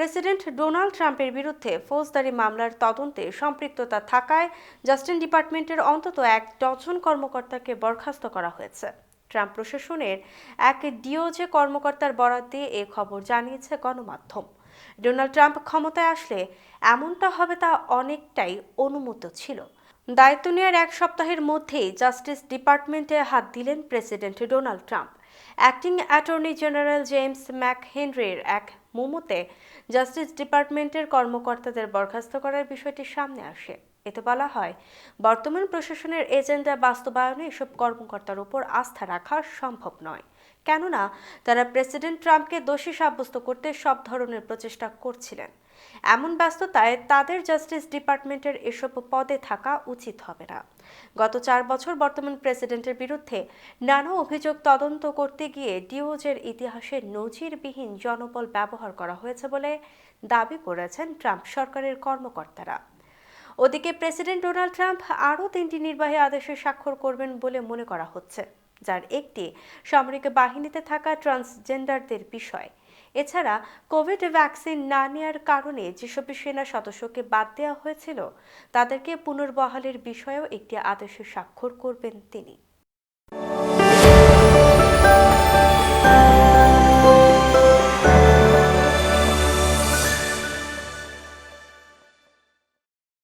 President Donald ট্রাম্পের বিরুদ্ধে ফৌজদারি মামলার তদন্তে সম্পৃক্ততা থাকায় জাস্টিন ডিপার্টমেন্টের অন্তত এক ডজন কর্মকর্তাকে বরখাস্ত করা হয়েছে। ট্রাম্প প্রশাসনের এক ডিওজে কর্মকর্তার বরাত দিয়ে এ খবর জানিয়েছে গণমাধ্যম। ডোনাল্ড ট্রাম্প ক্ষমতায় আসলে এমনটা হবে তা অনেকটাই অনুমত ছিল। দায়িত্ব নেওয়ার এক সপ্তাহের মধ্যেই জাস্টিস ডিপার্টমেন্টে হাত দিলেন president Donald Trump. Acting attorney general James ম্যাকহেনরির এক মোমোতে জাস্টিস ডিপার্টমেন্টের কর্মকর্তাদের বরখাস্ত করার বিষয়টি সামনে আসে। এতে বলা হয়, বর্তমান প্রশাসনের এজেন্ডা বাস্তবায়নে এসব কর্মকর্তার উপর আস্থা রাখা সম্ভব নয়। কেননা, তারা প্রেসিডেন্ট ট্রাম্পকে দোষী সাব্যস্ত করতে সব ধরনের প্রচেষ্টা করছিলেন। এমন ব্যস্ততায় তাদের জাস্টিস ডিপার্টমেন্টের এসব পদে থাকা উচিত হবে না। গত চার বছর বর্তমান প্রেসিডেন্টের বিরুদ্ধে নানা অভিযোগ তদন্ত করতে গিয়ে ডিওজের ইতিহাসে নজিরবিহীন জনবল ব্যবহার করা হয়েছে বলে দাবি করেছেন ট্রাম্প সরকারের কর্মকর্তারা। ওদিকে প্রেসিডেন্ট ডোনাল্ড ট্রাম্প আরও তিনটি নির্বাহী আদেশে স্বাক্ষর করবেন বলে মনে করা হচ্ছে, যার একটি সামরিক বাহিনীতে থাকা ট্রান্সজেন্ডারদের বিষয়। এছাড়া কোভিড ভ্যাকসিন না নেওয়ার কারণে যেসব সেনা সদস্যকে বাদ দেওয়া হয়েছিল, তাদেরকে পুনর্বহালের বিষয়েও একটি আদেশে স্বাক্ষর করবেন তিনি।